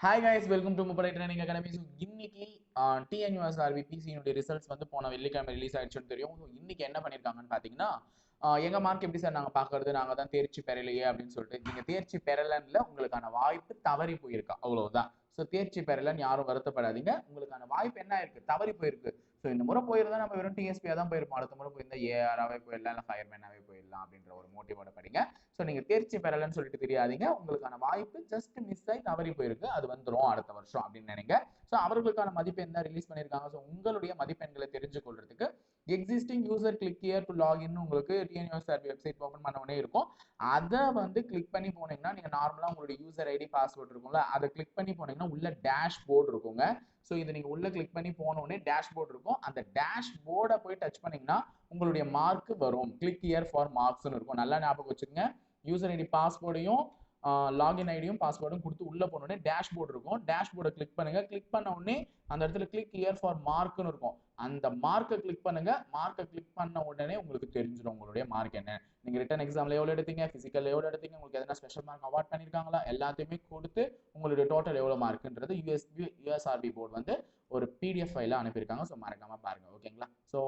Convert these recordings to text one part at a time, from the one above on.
Hi guys welcome to Muppadai training academy so இன்னைக்கு TNUSRB பிசியினுடைய results வந்து போன வெள்ளிக்கிழமை ரிலீஸ் ஆயிடுச்சுன்னு தெரியும். ஸோ இன்னைக்கு என்ன பண்ணியிருக்காங்கன்னு பார்த்தீங்கன்னா எங்கள் எங்க மார்க் எப்படி சார் நாங்கள் பார்க்கறது நாங்கள் தான் தேர்ச்சி பெறலையே அப்படின்னு சொல்லிட்டு நீங்க தேர்ச்சி பெறலன்னுல உங்களுக்கான வாய்ப்பு தவறி போயிருக்கா. அவ்வளவுதான். ஸோ தேர்ச்சி பெறலன்னு யாரும் வருத்தப்படாதீங்க. உங்களுக்கான வாய்ப்பு என்ன இருக்கு? தவறி போயிருக்கு. ஸோ இந்த முறை போயிருந்தா நம்ம வெறும் டிஎஸ்பியாக தான் போயிருப்போம். அடுத்த முறை போயிருந்தா ஏஆராகவே போயிடலாம் இல்லை ஃபயர்மேனாகவே போயிடலாம் அப்படின்ற ஒரு மோட்டிவோட படிங்க. ஸோ நீங்க தேர்ச்சி பெறலன்னு சொல்லிட்டு தெரியாதீங்க. உங்களுக்கான வாய்ப்பு ஜஸ்ட் மிஸ் ஆகி தவறி போயிருக்கு. அது வந்துரும் அடுத்த வருஷம் அப்படின்னு நினைங்க. ஸோ அவர்களுக்கான மதிப்பெண் தான் ரிலீஸ் பண்ணியிருக்காங்க. ஸோ உங்களுடைய மதிப்பெண்களை தெரிஞ்சு கொள்றதுக்கு existing user click here to login உங்களுக்கு டிஎன்யூஎஸ்ஆர்பி வெப்சைட் ஓப்பன் பண்ண உடனே இருக்கும். அதை வந்து கிளிக் பண்ணி போனீங்கன்னா நீங்க நார்மலா உங்களுடைய யூசர் ஐடி பாஸ்வேர்ட் இருக்கும்ல அதை கிளிக் பண்ணி போனீங்கன்னா உள்ள டேஷ் போர்டு இருக்குங்க. ஸோ இதை நீங்கள் உள்ளே கிளிக் பண்ணி போன உடனே டேஷ் போர்டு இருக்கும். அந்த டேஷ் போர்டை போய் டச் பண்ணிங்கன்னா உங்களுடைய மார்க் வரும். கிளிக் இயர் ஃபார் மார்க்ஸ்னு இருக்கும். நல்லா ஞாபகம் வச்சுக்கோங்க. யூசர் ஐடி பாஸ்வேர்டையும் லாகின் ஐடியும் பாஸ்வேர்டும் கொடுத்து உள்ளே போனோடனே டேஷ்போர்டு டேஷ் இருக்கும். டேஷ் போர்டை கிளிக் பண்ணுங்கள் கிளிக் பண்ண உடனே அந்த இடத்துல கிளிக் இயர் ஃபார் மார்க்னு இருக்கும். அந்த மார்க்கை கிளிக் பண்ணுங்க. மார்க்கை கிளிக் பண்ண உடனே உங்களுக்கு தெரிஞ்சிடும் உங்களுடைய மார்க் என்ன. நீங்கள் ரிட்டன் எக்ஸாம்ல எவ்வளோ எடுத்தீங்க? ஃபிசிக்கல் எவ்வளோ எடுத்தீங்க? உங்களுக்கு எதனா ஸ்பெஷல் மார்க் அவார்ட் பண்ணியிருக்காங்களா எல்லாத்தையுமே கொடுத்து உங்களுடைய டோட்டல் எவ்வளோ மார்க்குன்றது யூஎஸ்பி யூஎஸ்ஆர்பி போர்டு வந்து ஒரு பிடிஎஃப் ஃபைலாக அனுப்பியிருக்காங்க. ஸோ மறக்காமல் பாருங்கள் ஓகேங்களா ஸோ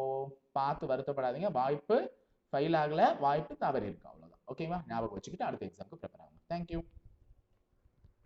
பார்த்து வருத்தப்படாதீங்க. வாய்ப்பு ஃபைல் ஆகலை. வாய்ப்பு தவறி இருக்கு அவ்வளோதான் ஓகேவா ஞாபகம் வச்சுக்கிட்டு அடுத்த எக்ஸாமுக்கு ப்ரிப்பேர் Thank you.